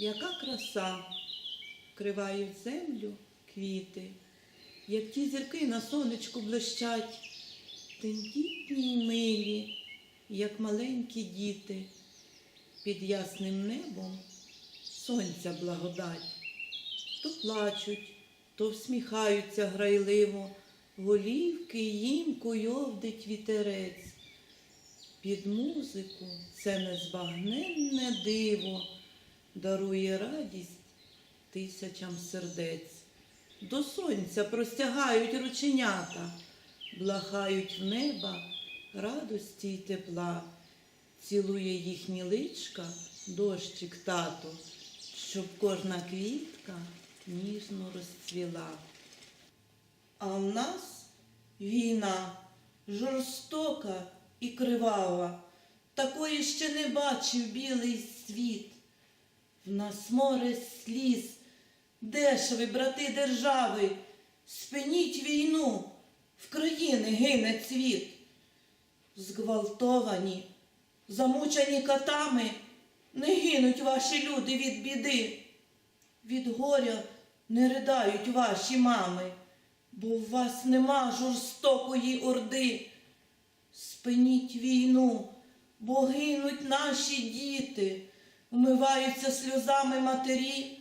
Яка краса вкривають землю квіти, як ті зірки на сонечку блищать, тендітні й милі, як маленькі діти, під ясним небом сонця благодать. То плачуть, то всміхаються грайливо, голівки їм куйовдить вітерець. Під музику це незбагненне диво дарує радість тисячам сердець. До сонця простягають рученята, блахають в неба радості й тепла, цілує їхні личка дощик тато, щоб кожна квітка ніжно розцвіла. А в нас війна жорстока і кривава, такої ще не бачив білий світ. Нас море сліз, де ж ви, брати держави, спиніть війну, в країни гине цвіт. Зґвалтовані, замучені катами, не гинуть ваші люди від біди. Від горя не ридають ваші мами, бо в вас нема жорстокої орди. Спиніть війну, бо гинуть наші діти, вмиваються сльозами матері.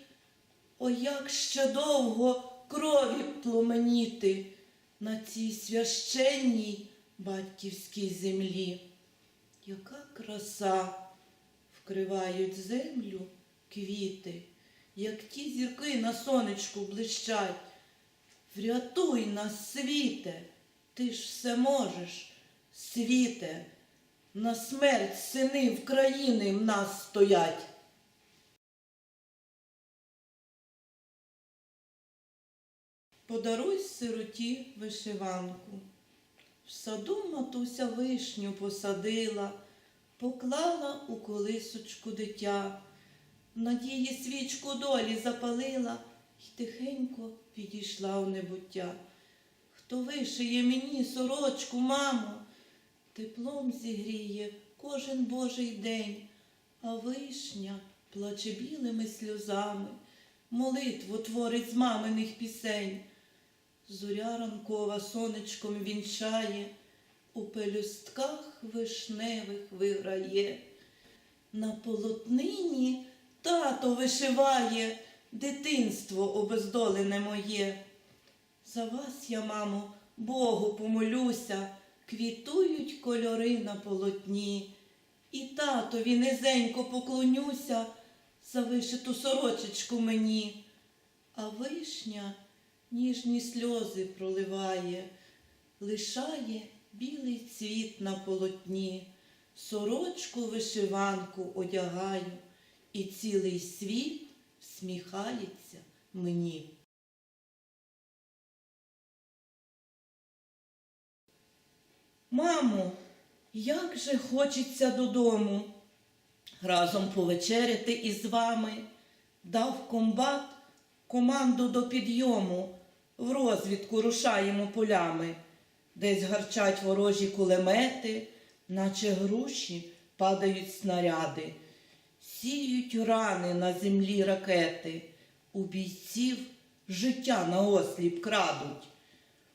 О, як ще довго крові пломеніти на цій священній батьківській землі. Яка краса вкривають землю квіти, як ті зірки на сонечку блищать. Врятуй нас, світе, ти ж все можеш, світе, на смерть сини в країни в нас стоять. Подаруй сироті вишиванку. В саду матуся вишню посадила, поклала у колисочку дитя, надії свічку долі запалила й тихенько підійшла в небуття. Хто вишиє мені сорочку, мамо, теплом зігріє кожен божий день, а вишня плаче білими сльозами, молитву творить з маминих пісень. Зоря ранкова сонечком вінчає, у пелюстках вишневих виграє. На полотнині тато вишиває дитинство обездолене моє. За вас я, мамо, Богу помолюся, квітують кольори на полотні. І татові низенько поклонюся за вишиту сорочечку мені. А вишня ніжні сльози проливає, лишає білий цвіт на полотні, сорочку вишиванку одягаю, і цілий світ всміхається мені. Мамо, як же хочеться додому? Разом повечеряти із вами, дав комбат команду до підйому, в розвідку рушаємо полями, десь гарчать ворожі кулемети, наче груші падають снаряди, сіють рани на землі ракети, у бійців життя на осліп крадуть.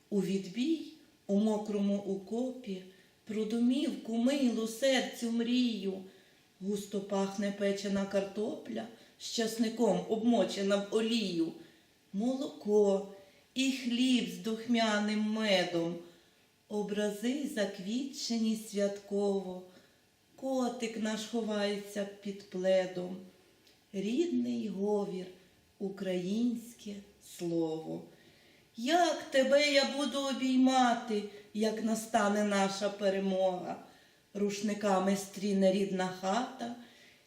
У відбій у мокрому укопі про домівку милу серцю мрію, густо пахне печена картопля, з часником обмочена в олію, молоко і хліб з духмяним медом, образи заквітчені святково, котик наш ховається під пледом, рідний говір, українське слово. Як тебе я буду обіймати, як настане наша перемога, рушниками стріне рідна хата,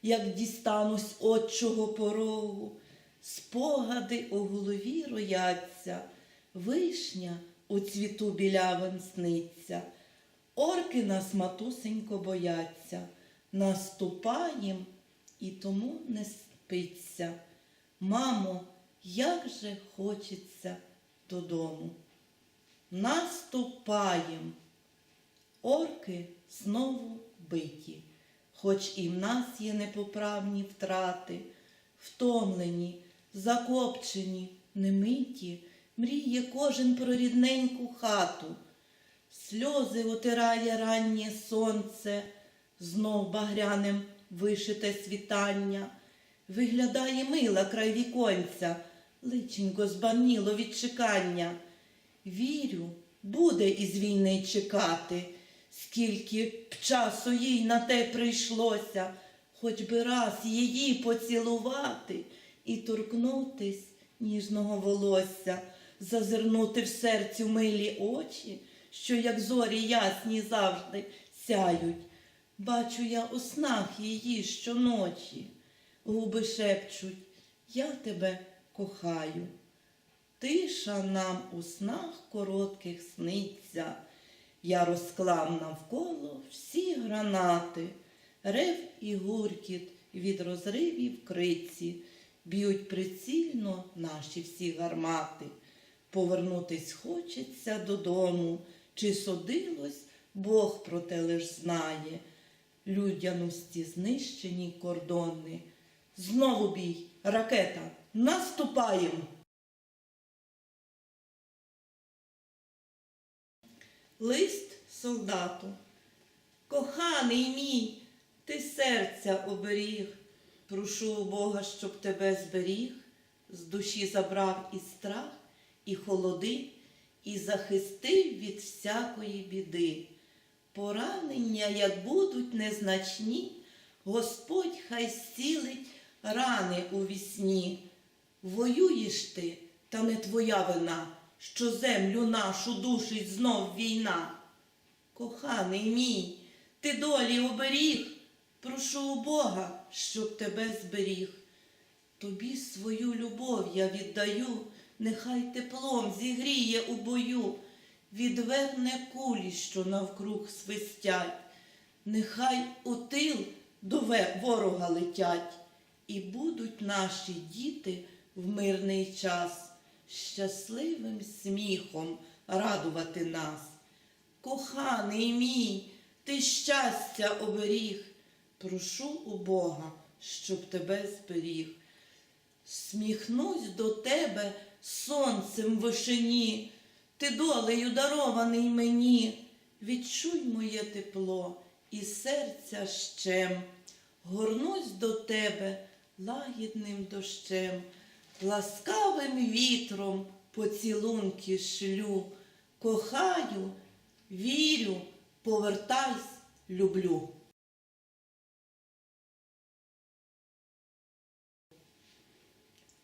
як дістанусь отчого порогу, спогади у голові рояться, вишня у цвіту білявим сниться, орки нас матусенько бояться, наступаєм і тому не спиться. Мамо, як же хочеться додому. Наступаєм. Орки знову биті, хоч і в нас є непоправні втрати, втомлені, закопчені, немиті, мріє кожен про рідненьку хату. Сльози отирає раннє сонце, знов багряним вишите світання. Виглядає мила край віконця, личенько збаніло від чекання. Вірю, буде із війни чекати, скільки б часу їй на те прийшлося, хоч би раз її поцілувати і торкнутись ніжного волосся, зазирнути в серцю милі очі, що, як зорі ясні завжди сяють. Бачу я у снах її щоночі, губи шепчуть, я тебе кохаю. Тиша нам у снах коротких сниться. Я розклав навколо всі гранати, рев і гуркіт від розривів криці, б'ють прицільно наші всі гармати. Повернутись хочеться додому, чи судилось, Бог про те лиш знає. Людяності знищені кордони. Знову бій, ракета, наступаєм! Лист солдату. Коханий мій, ти серця оберіг. Прошу у Бога, щоб тебе зберіг, з душі забрав і страх, і холоди, і захистив від всякої біди. Поранення, як будуть незначні, Господь хай зцілить рани у вісні. Воюєш ти, та не твоя вина, що землю нашу душить знов війна. Коханий мій, ти долі оберіг, прошу у Бога, щоб тебе зберіг. Тобі свою любов я віддаю, нехай теплом зігріє у бою, відверне кулі, що навкруг свистять, нехай у тил до ворога летять, і будуть наші діти в мирний час щасливим сміхом радувати нас. Коханий мій, ти щастя оберіг, прошу у Бога, щоб тебе зберіг. Сміхнусь до тебе сонцем в вишині, ти долею дарований мені. Відчуй моє тепло і серця щем, горнусь до тебе лагідним дощем, ласкавим вітром поцілунки шлю, кохаю, вірю, повертайсь, люблю.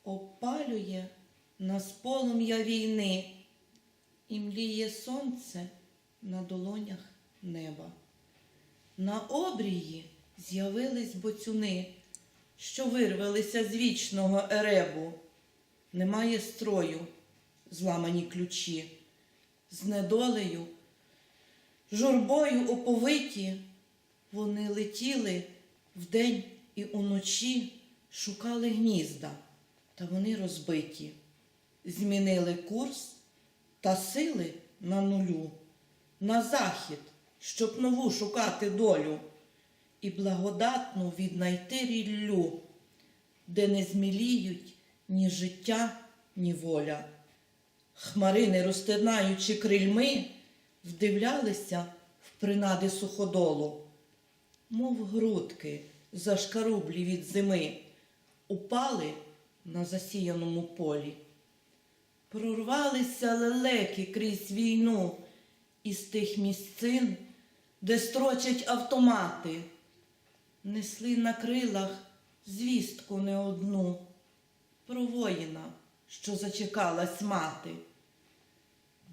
Опалює нас полум'я війни, і мліє сонце на долонях неба. На обрії з'явились боцюни, що вирвалися з вічного еребу. Немає строю, зламані ключі, з недолею, журбою оповиті, вони летіли вдень і уночі, шукали гнізда, та вони розбиті, змінили курс та сили на нулю, на захід, щоб нову шукати долю і благодатну віднайти ріллю, де не зміліють ні життя, ні воля. Хмарини, розтинаючи крильми, вдивлялися в принади суходолу, мов грудки зашкарублі від зими, упали на засіяному полі. Прорвалися лелеки крізь війну із тих місцин, де строчать автомати, несли на крилах звістку не одну про воїна, що зачекалась мати,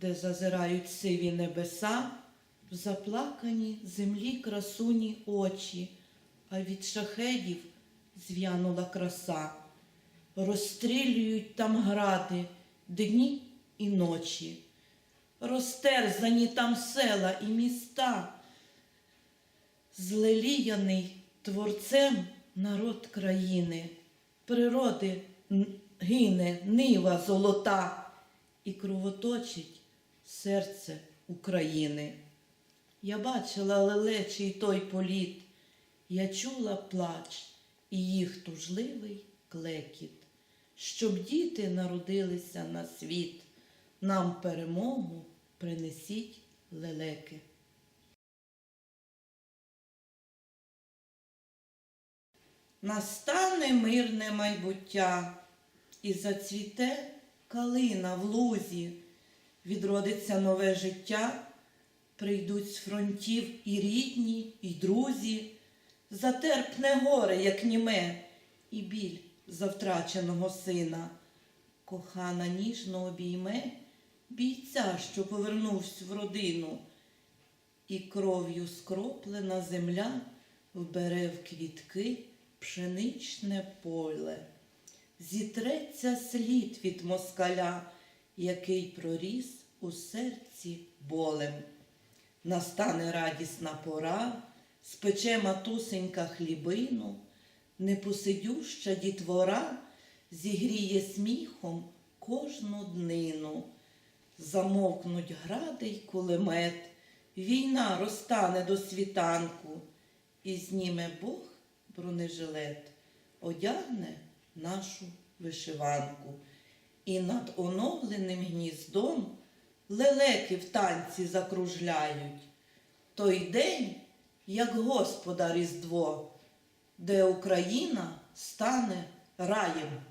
де зазирають сиві небеса, в заплакані землі красуні очі, а від шахедів зв'янула краса. Розстрілюють там гради дні і ночі, розтерзані там села і міста, злеліяний творцем народ країни, природи гине нива золота і кровоточить серце України. Я бачила лелечий той політ, я чула плач і їх тужливий клекіт, щоб діти народилися на світ, нам перемогу принесіть лелеки. Настане мирне майбуття, і зацвіте калина в лузі, відродиться нове життя, прийдуть з фронтів і рідні, і друзі, затерпне горе, як німе, і біль за втраченого сина. Кохана ніжно обійме бійця, що повернувся в родину, і кров'ю скроплена земля вбере в квітки пшеничне поле. Зітреться слід від москаля, який проріс у серці болем. Настане радісна пора, спече матусенька хлібину, непосидюща дітвора зігріє сміхом кожну днину. Замовкнуть гради й кулемет, війна розтане до світанку, і зніме Бог бронежилет, одягне нашу вишиванку. І над оновленим гніздом лелеки в танці закружляють. Той день, як Господа Різдво, де Україна стане раєм.